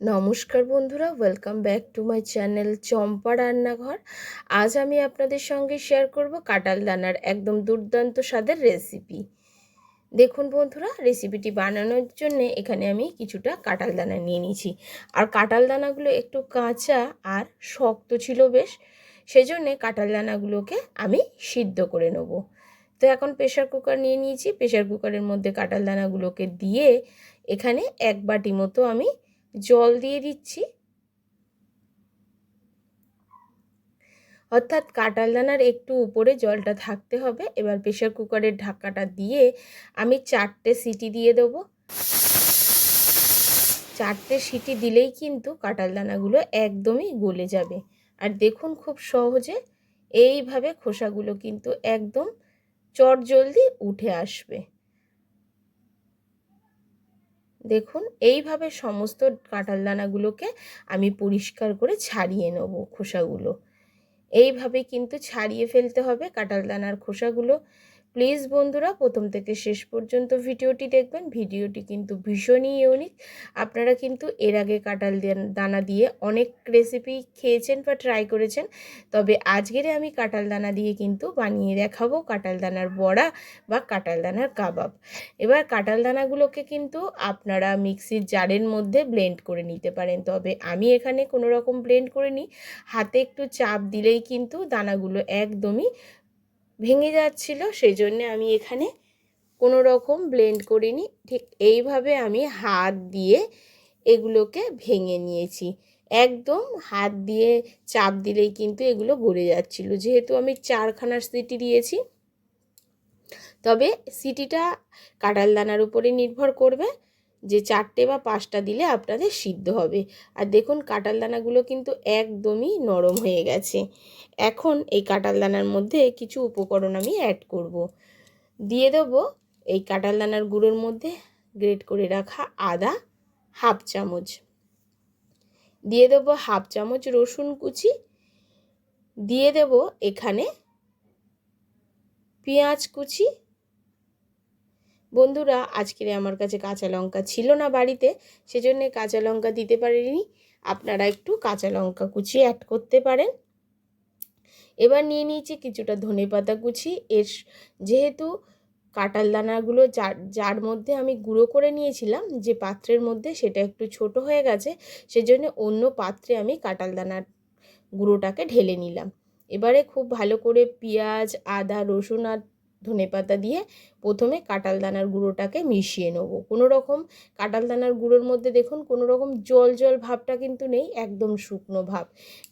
নমস্কার বন্ধুরা welcome back to my channel Champa রান্নাঘর। আজ আমি আপনাদের সঙ্গে শেয়ার করব কাঁঠাল দানার একদম দুর্দান্ত স্বাদের রেসিপি দেখুন বন্ধুরা রেসিপিটি বানানোর জন্য এখানে আমি কিছুটা কাঁঠাল দানা নিয়ে নিয়েছি। আর কাঁঠাল দানাগুলো একটু কাঁচা আর শক্ত ছিল বেশ, সেজন্যে কাঁঠাল দানাগুলোকে আমি সিদ্ধ করে নেব। তো এখন প্রেশার কুকার নিয়ে নিয়েছি প্রেশার কুকারের মধ্যে কাঁঠাল দানাগুলোকে দিয়ে এখানে এক বাটি মতো আমি জল দিয়ে দিচ্ছি। অর্থাৎ কাঁটাল দানার একটু উপরে জলটা থাকতে হবে। এবার প্রেশার কুকারের ঢাকাটা দিয়ে আমি চারটে সিটি দিয়ে দেবো। চারটে সিটি দিলেই কিন্তু কাঁটাল দানাগুলো একদমই গলে যাবে। আর দেখুন খুব সহজে এইভাবে খোসাগুলো কিন্তু একদম চট জলদি উঠে আসবে। দেখুন, এইভাবে সমস্ত কাঁঠাল দানাগুলোকে আমি পরিষ্কার করে ছাড়িয়ে নেব খোসাগুলো। এইভাবে কিন্তু ছাড়িয়ে ফেলতে হবে কাঁঠাল দানার খোসাগুলো। প্লিজ বন্ধুরা, প্রথম থেকে শেষ পর্যন্ত ভিডিওটি দেখবেন। ভিডিওটি কিন্তু ভীষণই ইউনিক আপনারা কিন্তু এর আগে কাঁঠাল দানা দিয়ে অনেক রেসিপি খেয়েছেন বা ট্রাই করেছেন। তবে আজকের আমি কাঁঠাল দানা দিয়ে কিন্তু বানিয়ে দেখাবো কাঁঠাল দানার বড়া বা কাঁঠাল দানার কাবাব। এবার কাঁঠাল দানাগুলোকে কিন্তু আপনারা মিক্সির জারের মধ্যে ব্লেন্ড করে নিতে পারেন। তবে আমি এখানে কোনো রকম ব্লেন্ড করে নিই হাতে একটু চাপ দিলেই কিন্তু দানাগুলো একদমই ভেঙে যাচ্ছিল সেই জন্যে আমি এখানে কোনো রকম ব্লেন্ড করিনি। ঠিক এইভাবে আমি হাত দিয়ে এগুলোকে ভেঙে নিয়েছি। একদম হাত দিয়ে চাপ দিলেই কিন্তু এগুলো গড়ে যাচ্ছিল। যেহেতু আমি চারখানার সিটি দিয়েছি, তবে সিটিটা কাটাল দানার উপরে নির্ভর করবে। যে চারটে বা পাঁচটা দিলে আপনাদের সিদ্ধ হবে। আর দেখুন কাঁটাল দানাগুলো কিন্তু একদমই নরম হয়ে গেছে। এখন এই কাঁটাল দানার মধ্যে কিছু উপকরণ আমি অ্যাড করব। দিয়ে দেবো এই কাঁটাল দানার গুঁড়োর মধ্যে গ্রেট করে রাখা আদা হাফ চামচ। দিয়ে দেবো হাফ চামচ রসুন কুচি। দিয়ে দেব এখানে পেঁয়াজ কুচি বন্ধুরা, আজকের আমার কাছে কাঁচা লঙ্কা ছিল না বাড়িতে, সেজন্য কাঁচা লঙ্কা দিতে পারিনি। আপনারা একটু কাঁচা লঙ্কা কুচি অ্যাড করতে পারেন। এবার নিয়ে নিয়েছি কিছুটা ধনে পাতা কুচি। এর যেহেতু কাটাল দানাগুলো যার যার মধ্যে আমি গুঁড়ো করে নিয়েছিলাম, যে পাত্রের মধ্যে সেটা একটু ছোট হয়ে গেছে, সেজন্য অন্য পাত্রে আমি কাটাল দানার গুঁড়োটাকে ঢেলে নিলাম। এবারে খুব ভালো করে পেঁয়াজ, আদা, রসুন আর ধনে পাতা দিয়ে প্রথমে কাঁটাল দানার গুঁড়োটাকে মিশিয়ে নেব। কোনো রকম কাঁটাল দানার গুঁড়োর মধ্যে দেখুন, কোনো রকম জল জল ভাবটা কিন্তু নেই, একদম শুকনো ভাব।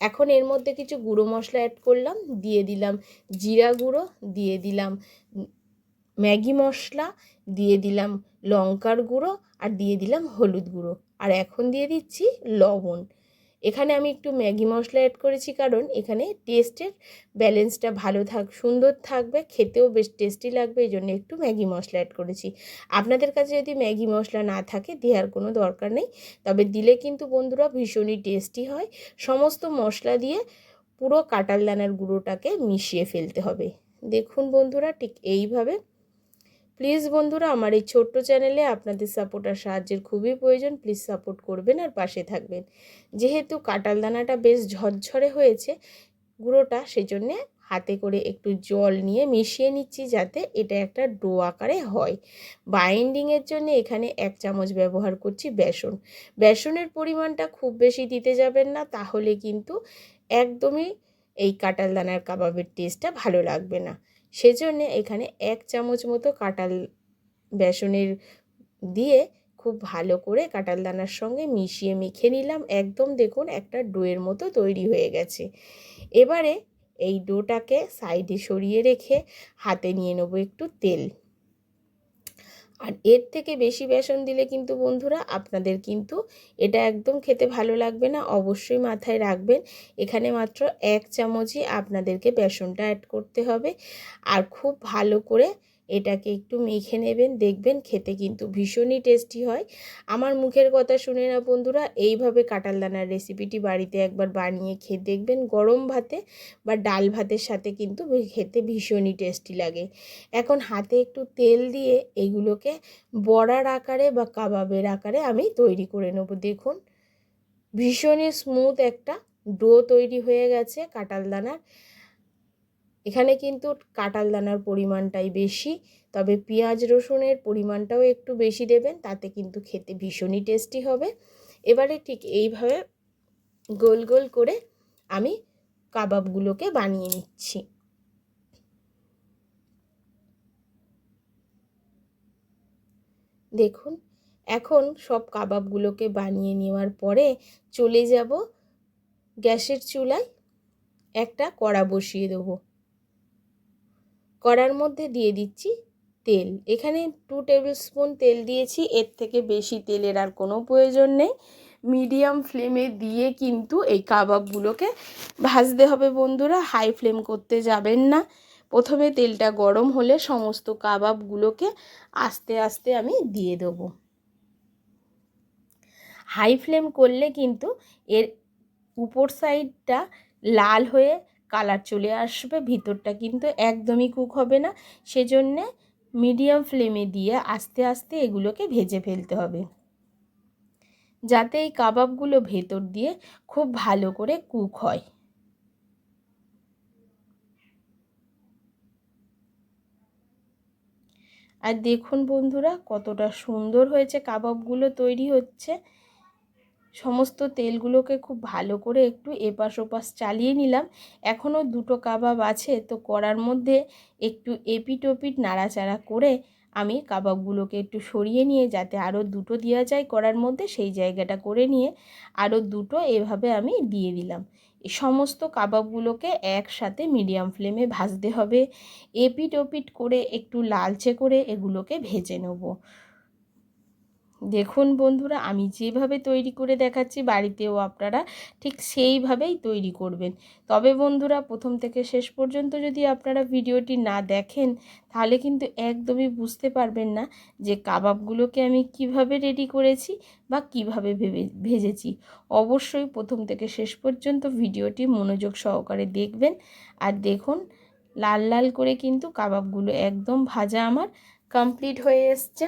এখন এর মধ্যে কিছু গুঁড়ো মশলা অ্যাড করলাম, দিয়ে দিলাম জিরা গুঁড়ো, দিয়ে দিলাম ম্যাগি মশলা, দিয়ে দিলাম লঙ্কার গুঁড়ো আর দিয়ে দিলাম হলুদ গুঁড়ো। আর এখন দিয়ে দিচ্ছি লবণ। এখানে আমি একটু ম্যাগি মশলা অ্যাড করেছি কারণ এখানে টেস্টের ব্যালেন্সটা ভালো থাক, সুন্দর থাকবে, খেতেও বেশ টেস্টি লাগবে এই জন্য একটু ম্যাগি মশলা অ্যাড করেছি। আপনাদের কাছে যদি ম্যাগি মশলা না থাকে, দেওয়ার কোনো দরকার নেই, তবে দিলে কিন্তু বন্ধুরা ভীষণই টেস্টি হয়। সমস্ত মশলা দিয়ে পুরো কাটাল দানার গুঁড়োটাকে মিশিয়ে ফেলতে হবে। দেখুন বন্ধুরা, ঠিক এইভাবে প্লিজ বন্ধুরা, আমার এই ছোট্ট চ্যানেলে আপনাদের সাপোর্ট আর সাহায্যের খুবই প্রয়োজন। প্লিজ সাপোর্ট করবেন আর পাশে থাকবেন। যেহেতু কাটাল দানাটা বেশ ঝরঝরে হয়েছে গুঁড়োটা, সেজন্যে হাতে করে একটু জল নিয়ে মিশিয়ে নিচ্ছি যাতে এটা একটা ডো আকারে হয়। বাইন্ডিংয়ের জন্য এখানে এক চামচ ব্যবহার করছি বেসন। বেসনের পরিমাণটা খুব বেশি দিতে যাবেন না, তাহলে কিন্তু একদমই এই কাটাল দানার কাবাবের টেস্টটা ভালো লাগবে না। সেজন্য এখানে এক চামচ মতো কাঁটাল বেসনের দিয়ে খুব ভালো করে কাঁটাল দানার সঙ্গে মিশিয়ে মেখে নিলাম। একদম দেখুন একটা ডোয়ের মতো তৈরি হয়ে গেছে। এবারে এই ডোটাকে সাইডে সরিয়ে রেখে হাতে নিয়ে নেব একটু তেল। আর এর থেকে বেশি বেসন দিলে কিন্তু বন্ধুরা আপনাদের কিন্তু এটা একদম খেতে ভালো লাগবে না। অবশ্যই মাথায় রাখবেন। এখানে মাত্র এক চামচই আপনাদেরকে বেসনটা অ্যাড করতে হবে। আর খুব ভালো করে এটাকে একটু মেখে নেবেন, দেখবেন খেতে কিন্তু ভীষণই টেস্টি হয়। আমার মুখের কথা শুনে না বন্ধুরা, এইভাবে কাঁটাল দানার রেসিপিটি বাড়িতে একবার বানিয়ে খেয়ে দেখবেন। গরম ভাতে বা ডাল ভাতের সাথে কিন্তু খেতে ভীষণই টেস্টি লাগে। এখন হাতে একটু তেল দিয়ে এগুলোকে বড়ার আকারে বা কাবাবের আকারে আমি তৈরি করে নেব। দেখুন, ভীষণই স্মুথ একটা ডো তৈরি হয়ে গেছে কাঁটাল দানার এখানে কিন্তু কাঁটাল দানার পরিমাণটাই বেশি, তবে পেঁয়াজ রসুনের পরিমাণটাও একটু বেশি দেবেন, তাতে কিন্তু খেতে ভীষণই টেস্টি হবে। এবারে ঠিক এইভাবে গোল গোল করে আমি কাবাবগুলোকে বানিয়ে নিচ্ছি। দেখুন, এখন সব কাবাবগুলোকে বানিয়ে নেওয়ার পরে চলে যাব গ্যাসের চুলায়, একটা কড়া বসিয়ে দেবো। কড়ার মধ্যে দিয়ে দিচ্ছি তেল। এখানে টু টেবিল স্পুন তেল দিয়েছি, এর থেকে বেশি তেলের আর কোনো প্রয়োজন নেই। মিডিয়াম ফ্লেমে দিয়ে কিন্তু এই কাবাবগুলোকে ভাজতে হবে বন্ধুরা হাই ফ্লেম করতে যাবেন না। প্রথমে তেলটা গরম হলে সমস্ত কাবাবগুলোকে আস্তে আস্তে আমি দিয়ে দেবো। হাই ফ্লেম করলে কিন্তু এর উপর সাইডটা লাল হয়ে কালার চলে আসবে, ভিতরটা কিন্তু একদমই কুক হবে না। সেজন্যে মিডিয়াম ফ্লেমে দিয়ে আস্তে আস্তে এগুলোকে ভেজে ফেলতে হবে। যাতে এই কাবাবগুলো ভেতর দিয়ে খুব ভালো করে কুক হয়। আর দেখুন বন্ধুরা, কতটা সুন্দর হয়েছে কাবাবগুলো তৈরি হচ্ছে। সমস্ত তেলগুলোকে খুব ভালো করে একটু এপাশ ওপাশ চালিয়ে নিলাম। এখনও দুটো কাবাব আছে, তো করার মধ্যে একটু এপিট ওপিট নাড়াচাড়া করে আমি কাবাবগুলোকে একটু সরিয়ে নিয়ে, যাতে আরও দুটো দেওয়া যায় করার মধ্যে, সেই জায়গাটা করে নিয়ে আরও দুটো এভাবে আমি দিয়ে দিলাম। সমস্ত কাবাবগুলোকে একসাথে মিডিয়াম ফ্লেমে ভাজতে হবে। এপিট ওপিট করে একটু লালচে করে এগুলোকে ভেজে নেব। দেখুন বন্ধুরা, আমি যেভাবে তৈরি করে দেখাচ্ছি বাড়িতেও আপনারা ঠিক সেইভাবেই তৈরি করবেন। তবে বন্ধুরা, প্রথম থেকে শেষ পর্যন্ত যদি আপনারা ভিডিওটি না দেখেন, তাহলে কিন্তু একদমই বুঝতে পারবেন না যে কাবাবগুলোকে আমি কীভাবে রেডি করেছি বা কীভাবে ভেবে, ভেজেছি। অবশ্যই প্রথম থেকে শেষ পর্যন্ত ভিডিওটি মনোযোগ সহকারে দেখবেন। আর দেখুন, লাল লাল করে কিন্তু কাবাবগুলো একদম ভাজা আমার কমপ্লিট হয়ে এসছে।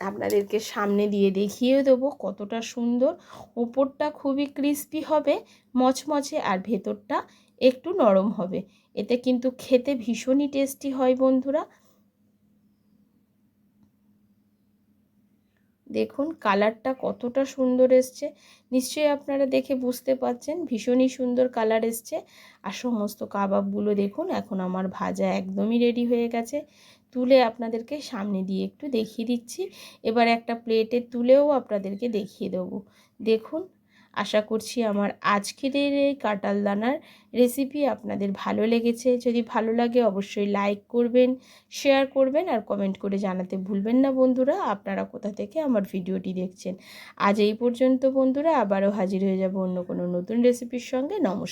আপনাদেরকে সামনে দিয়ে দেখিয়ে দেবো কতটা সুন্দর। ওপরটা খুবই ক্রিস্পি হবে, মচমচে, আর ভেতরটা একটু নরম হবে। এতে কিন্তু খেতে ভীষণই টেস্টি হয় বন্ধুরা। দেখুন কালারটা কতটা সুন্দর এসছে। নিশ্চয়ই আপনারা দেখে বুঝতে পারছেন, ভীষণই সুন্দর কালার এসছে। আর সমস্ত কাবাবগুলো দেখুন, এখন আমার ভাজা একদমই রেডি হয়ে গেছে। তুলে আপনাদেরকে সামনে দিয়ে একটু দেখিয়ে দিচ্ছি। এবার একটা প্লেটে তুলেও আপনাদেরকে দেখিয়ে দেবো। দেখুন, আশা করছি আমার আজকের এই কাটাল দানার রেসিপি আপনাদের ভালো লেগেছে। যদি ভালো লাগে অবশ্যই লাইক করবেন শেয়ার করবেন আর কমেন্ট করে জানাতে ভুলবেন না বন্ধুরা। আপনারা কোথা থেকে আমার ভিডিওটি দেখছেন? আজ এই পর্যন্ত বন্ধুরা, আবারও হাজির হয়ে যাব অন্য কোনো নতুন রেসিপির সঙ্গে। নমস্কার।